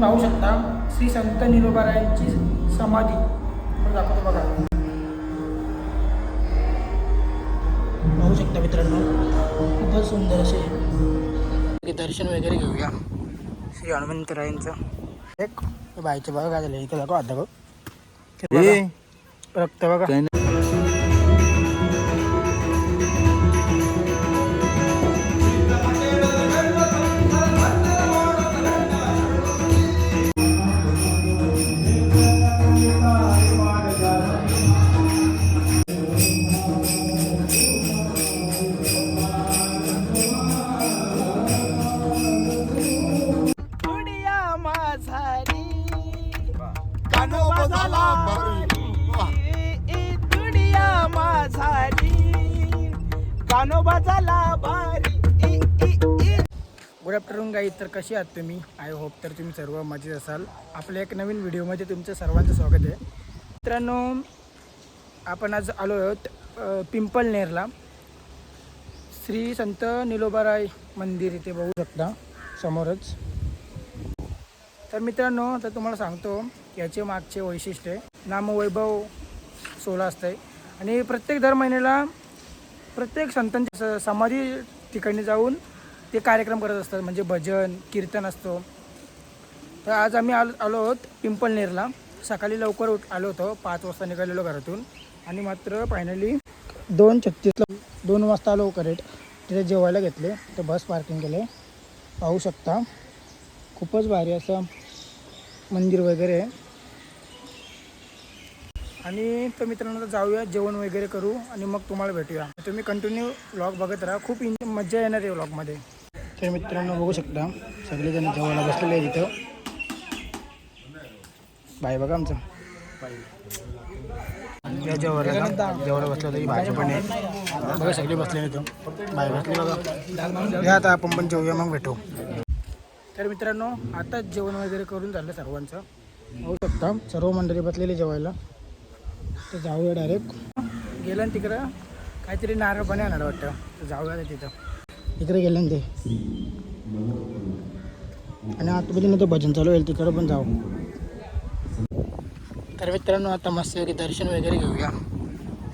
तुम्ही पाहू शकता श्री संत निरोबारायांची समाधी. दाखवतो बघा. पाहू शकता मित्रांनो खूपच सुंदर असे दर्शन वगैरे घेऊया. श्री हनुमंतरायांचं. एक बाईचं बघा काय झालं इथं दाखव आता बघा. रक्त बघा. कशी आहात तुम्ही? आय होप तर तुम्ही सर्व मजेत असाल. आपल्या एक नवीन व्हिडिओमध्ये तुमचं सर्वांचं स्वागत आहे. मित्रांनो आपण आज आलो आहोत पिंपळनेरला. श्री संत निलोबाराय मंदिर इथे बघू शकता समोरच. तर मित्रांनो तर तुम्हाला सांगतो याचे मागचे वैशिष्ट्य आहे. नामवैभव सोहळा असतंय. आणि प्रत्येक दर महिन्याला प्रत्येक संतांच्या स- समाधी ठिकाणी जाऊन ते कार्यक्रम करत असतात म्हणजे भजन कीर्तन असतो. तर आज आम्ही आलो आलो आहोत पिंपलनेरला सकाळी लवकर उठ आलो होतो पाच वाजता निघालेलो घरातून. आणि मात्र फायनली दोन छत्तीसला दोन वाजता आलो करेट तिथे जेवायला घेतले तर बस पार्किंग केले. पाहू शकता खूपच भारी असं मंदिर वगैरे आहे. आणि तर मित्रांनो जाऊया जेवण वगैरे करू आणि मग तुम्हाला भेटूया. तुम्ही कंटिन्यू व्लॉग बघत राहा. खूप इन मजा येणार आहे व्लॉगमध्ये तर मित्रांनो बघू शकता. सगळेजण जेवायला बसलेले आहेत तिथं बाय बघा आमचं. या जेवायला. जेवायला बसलं होतं ही भाजी पण आहे. बघा सगळे बसले इथं बाय बसले बघा. या आता आपण पण जेवूया मग भेटू. तर मित्रांनो आताच जेवण वगैरे करून झालं सर्वांचं. होऊ शकता सर्व मंडळी बसलेली जेवायला. तर जाऊया डायरेक्ट गेलं ना तिकडं. काहीतरी नारळ पण येणार वाटतं. जाऊया ना तिथं. इकडे गेलं ना ते. आणि आतमध्ये तो भजन चालू होईल तिकडं पण जाऊ. तर मित्रांनो आता मस्त दर्शन वगैरे घेऊया.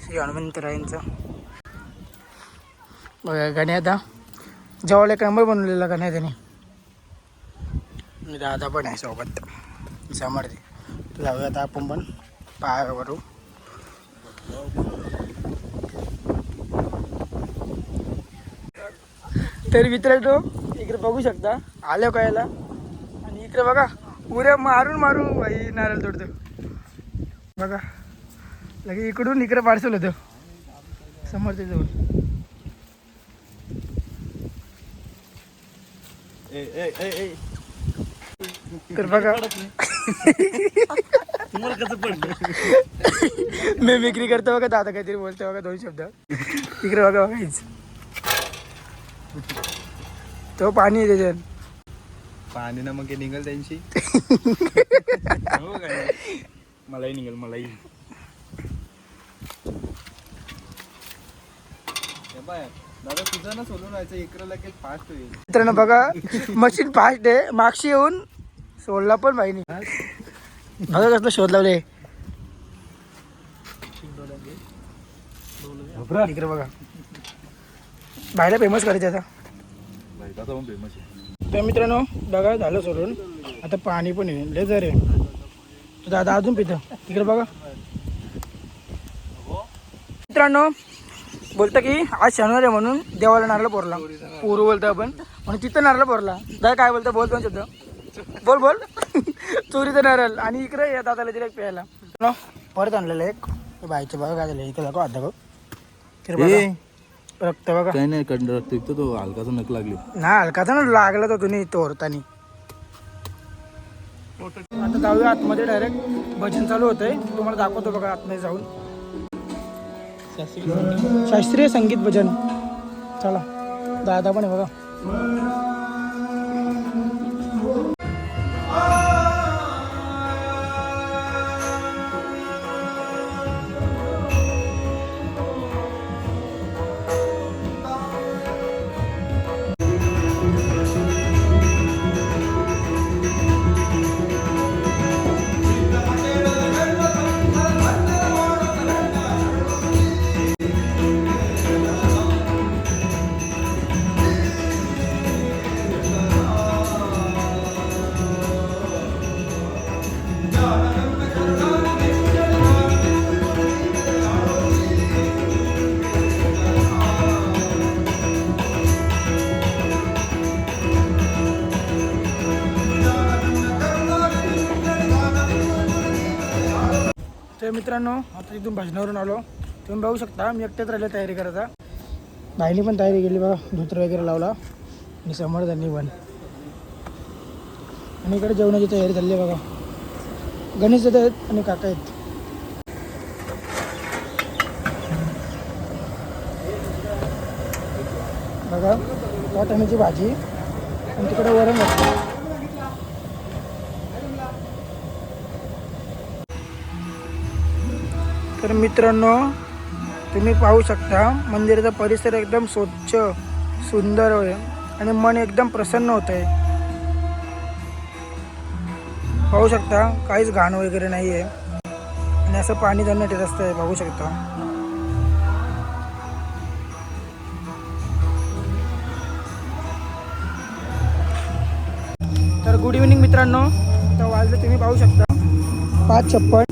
श्री हनुमंतरायांचं. बघा गण्यादा आता. जेवायला कंबळ बनवलेला गण्यादाने त्याने. दादा पण आहे सोबत. समर्थ जाऊया आता आपण पण. पायावरू तर मित्रांनो इकडे बघू शकता आल्या कायला आणि इकडे बघा उऱ्या मारून मारून बाई नारळ तोडतो बघा लगे इकडून इकडे पार्सल होतं. समर्थ जवळ. तर बघा. मी विक्री करतो बघा दादा काहीतरी बोलतो बघा दोन शब्द. इकडे बघा बघा हेच तो पाणी आहे त्याच्यात. पाणी ना मग निघल त्यांची. मलाही निघेल मलाही. दादा तुझं ना सोडून व्हायचं इकडं लगेच फास्ट होईल. मित्रांनो बघा मशीन फास्ट आहे. मागशी येऊन सोडला पण बाईनी बघा कसलं शोध लावले? इकडे बघा. बायला फेमस करायचं आता. फेमस तर मित्रांनो बघा झालं सोडून. आता पाणी पण आहे. लय जर आहे. तर दादा अजून पितं. तिकडे बघा. मित्रांनो बोलतं की आज शनिवार आहे म्हणून देवाला नारळ पोरला. पोरू बोलतो आपण. म्हणून तिथं नारळ पोरला. दादा काय बोलतो? बोल दोन शब्द. बोल बोल. चोरीचं नारळ. आणि इकडे या दादाला दिलं एक प्यायला. न, परत आणलेलं एक. बाईचं बघा काय झालं. इथं दाखव आता बघा. रक्त बघा. काही नाही कंडक्ट तिथं तो हलकाचा नक लागली. ना हलकाचा ना लागला तो तुम्ही तोरतानी. आता जाऊया आतमध्ये डायरेक्ट भजन चालू होतंय. तुम्हाला दाखवतो बघा आतमध्ये जाऊन. शास्त्रीय संगीत भजन. चला. दादा पण आहे बघा. मित्रांनो आता इथून भजनावरून आलो. तुम्ही बघू शकता मी एकट्याच राहिले तयारी करायचा बाईने पण तयारी केली बघा धोत्र वगैरे लावला आणि समोर त्यांनी पण. आणि इकडे जेवणाची तयारी चालली आहे बघा. गणेश दादा आहेत आणि काका आहेत. बघा वाटाण्याची भाजी आणि तिकडे वरण असतं तर मित्रांनो तुम्ही पाहू शकता मंदिराचा परिसर एकदम स्वच्छ सुंदर आहे आणि मन एकदम प्रसन्न होत आहे. पाहू शकता काहीच घाण वगैरे नाही आहे आणि असं पाणी त्यांना येत असतं पाहू शकता. तर गुड इव्हिनिंग मित्रांनो तर वाजलं तुम्ही पाहू शकता. पाच छप्पन.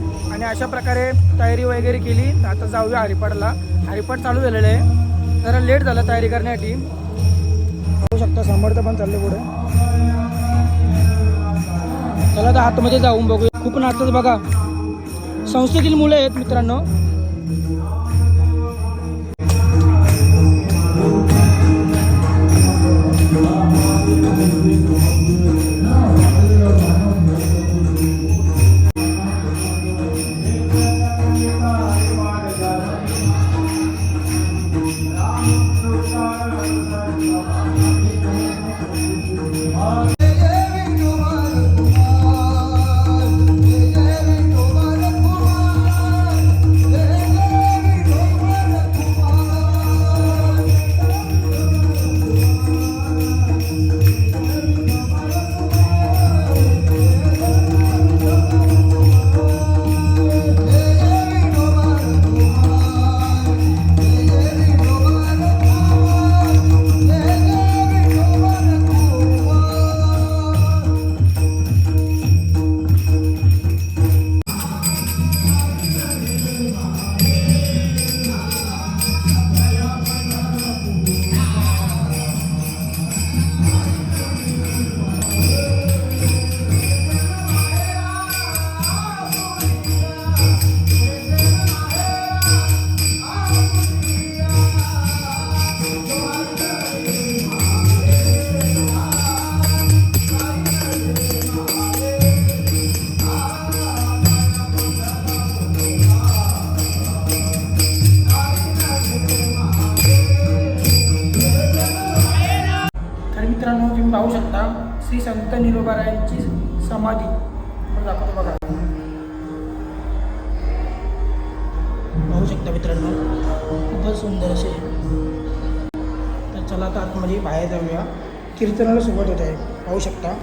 आणि अशा प्रकारे तयारी वगैरे केली. तर आता जाऊया हरिपाडला. हरिपाड चालू झालेलं आहे. जरा लेट झालं तयारी करण्यासाठी. पाहू शकता समर्थ पण चालले पुढे. चला तर आतमध्ये जाऊन बघूया. खूप नाचतात बघा. संस्थेतील मुलं आहेत मित्रांनो. आता श्री संत निरोबारायांची समाधी. आपण दाखवतो बघा. पाहू शकता मित्रांनो खूपच सुंदर असे. तर चला आता आतमध्ये म्हणजे बाहेर जाऊया. कीर्तनाला सुरुवात होत आहे. पाहू शकता.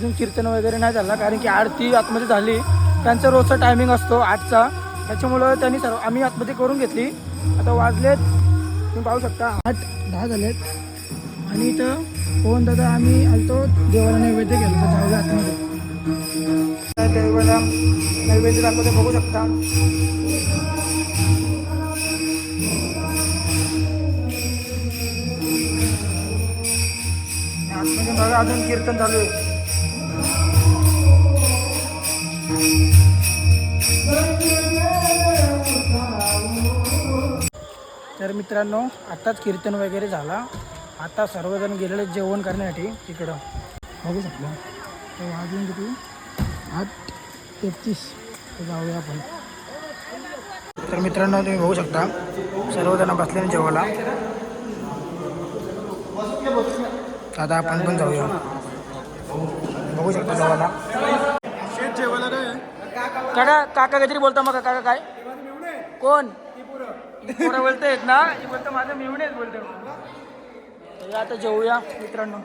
अजून कीर्तन वगैरे नाही झाला कारण की आरती आतमध्ये झाली. त्यांचा रोजचा टायमिंग असतो आठचा. त्याच्यामुळं त्यांनी सर्व आम्ही आतमध्ये करून घेतली. आता वाजलेत. तुम्ही पाहू शकता. आठ दहा झालेत. आणि इथं फोन दादा आम्ही आलतो देवाला नैवेद्य गेलो तर जाऊया आतमध्ये. देवाला नैवेद्य दाखवते बघू शकता. आतमध्ये बघा अजून कीर्तन चालू आहे. तर मित्रांनो आत्ताच कीर्तन वगैरे झाला. आता सर्वजण गेलेले जेवण करण्यासाठी तिकडं. बघू शकतो. तर वाजून किती? आठ तेहतीस. जाऊया आपण. तर मित्रांनो तुम्ही बघू शकता. सर्वजण बसले जेवायला. आता आपण पण जाऊया. बघू शकता जेवायला. काका काका काहीतरी बोलता मग काका काय? कोण? पोरं बोलतायत ना? ही बोलतं माझं मिळूनच बोलतो आता जेवूया मित्रांनो.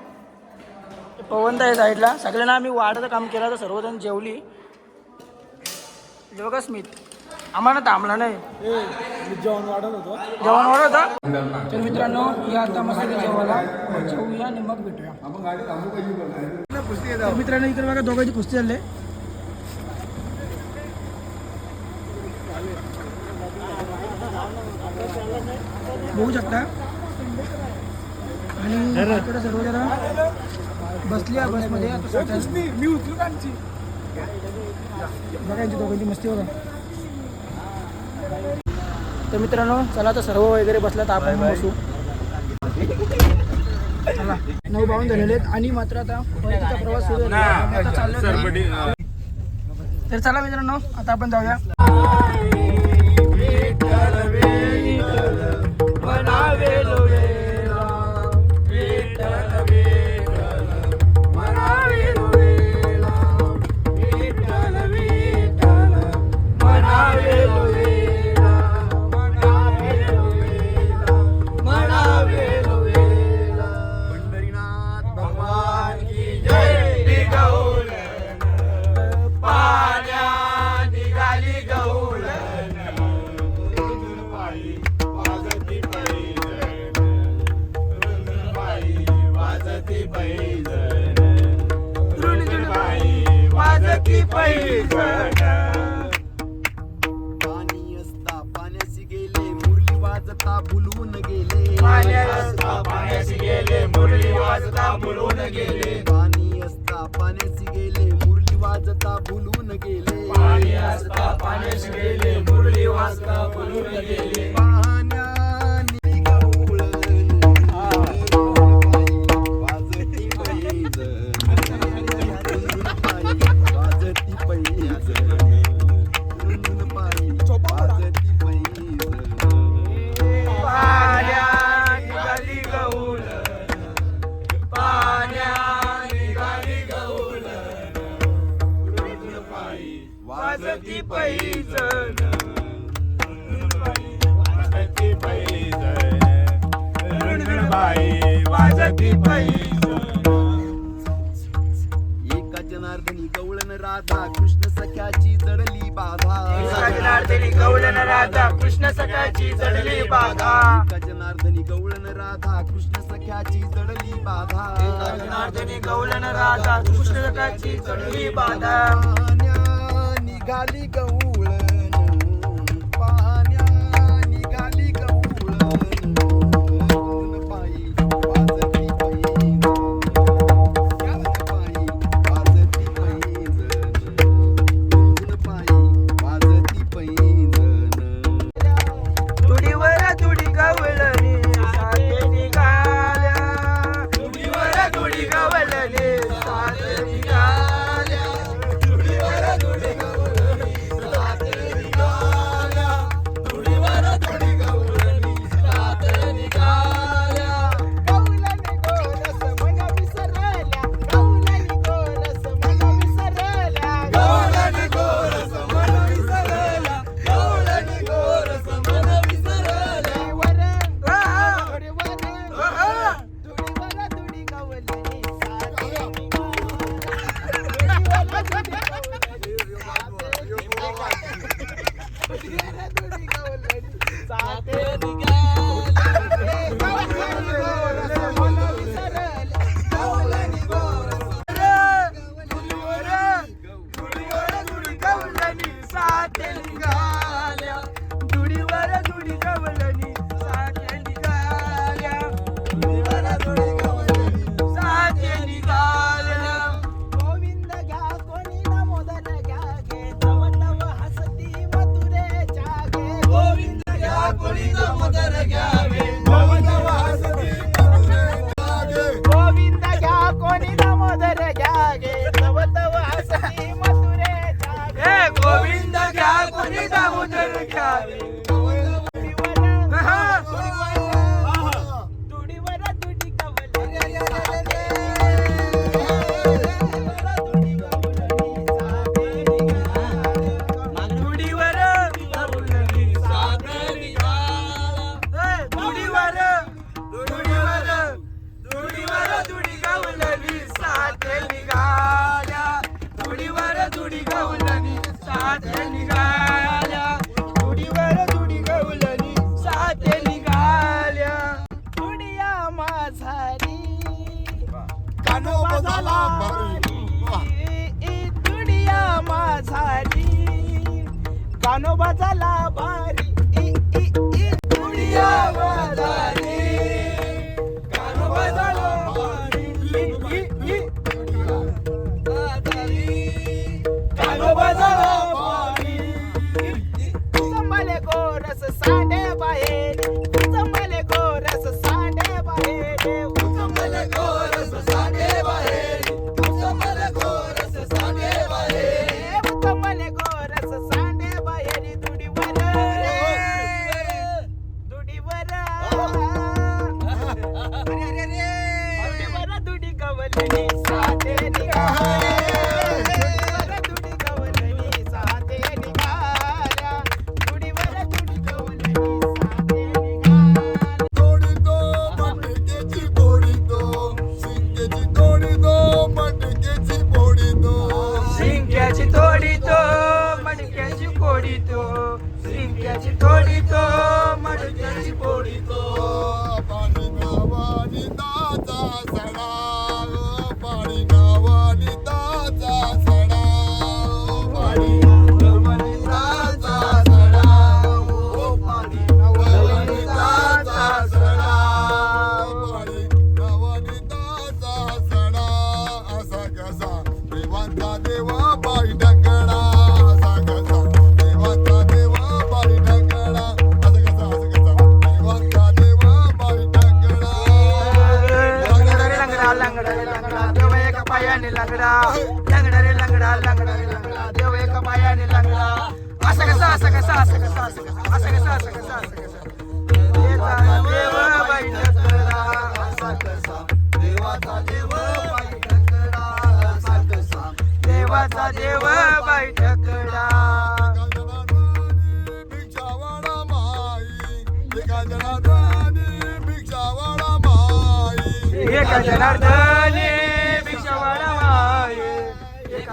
ते पवन आहे साईडला. सगळ्यांना आम्ही वाढायचं काम केलं तर सर्वजण जेवली. जेव्हा का स्मित. आम्हाला थांबला नाही. जेवण वाढत होतो. जेवण वाढ होता? तर मित्रांनो या आता मस्त जेवायला. जेवूया आणि मग भेटूया. मित्रांनो इकडे बघा दोघांची कुस्ती चालले बघू शकता. आणि इकडे सर्व जण बसली आहे बसमध्ये आता बघा यांची दोघांची मस्ती बघा. तर मित्रांनो चला आता सर्व वगैरे बसला तर आपण पण बसू. चला नऊ बावन्न झालेले आहेत आणि मात्र आता परतीचा प्रवास सुरू झाला. तर चला मित्रांनो आता आपण जाऊया. nave वाजता भुलवून गेले. पाण्याशी गेले मुरली वाजता भुलवून गेले. पाणी असता पाण्याशी गेले मुरली वाजता भुलवून गेले. पाणी असता पाण्याशी गेले मुरली वाजता भुलवून गेले. वाजती पैज वाजती पैज वाजती एका जनार्दनी गवळण राधा कृष्ण सख्याची जडली बाधा. जनार्दनी गवळण राधा कृष्ण सकाळची जडली बाधा. एका जनार्दनी गवळण राधा कृष्ण सख्याची जडली बाधा. जनार्दनी गवळण राधा कृष्ण सकाळची जडली बाधा. Galigão. कानोबा झाला.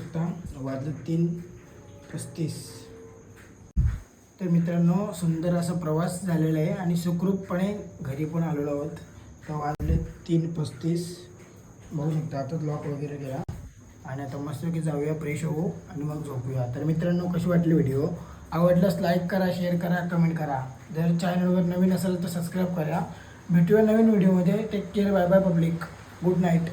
शकता. वाजलं तीन पस्तीस. तर मित्रांनो सुंदर असा प्रवास झालेला आहे आणि सुखरूपपणे घरी पण आलेलो आहोत. तर वाजले तीन पस्तीस. बघू शकता आता लॉक वगैरे गेला. आणि आता मस्त की जाऊया फ्रेश होऊ आणि मग झोपूया. तर मित्रांनो कशी वाटली व्हिडिओ आवडल्यास लाईक करा शेअर करा कमेंट करा. जर चॅनलवर नवीन असेल तर सबस्क्राईब करा. भेटूया नवीन व्हिडिओमध्ये take care bye bye public good night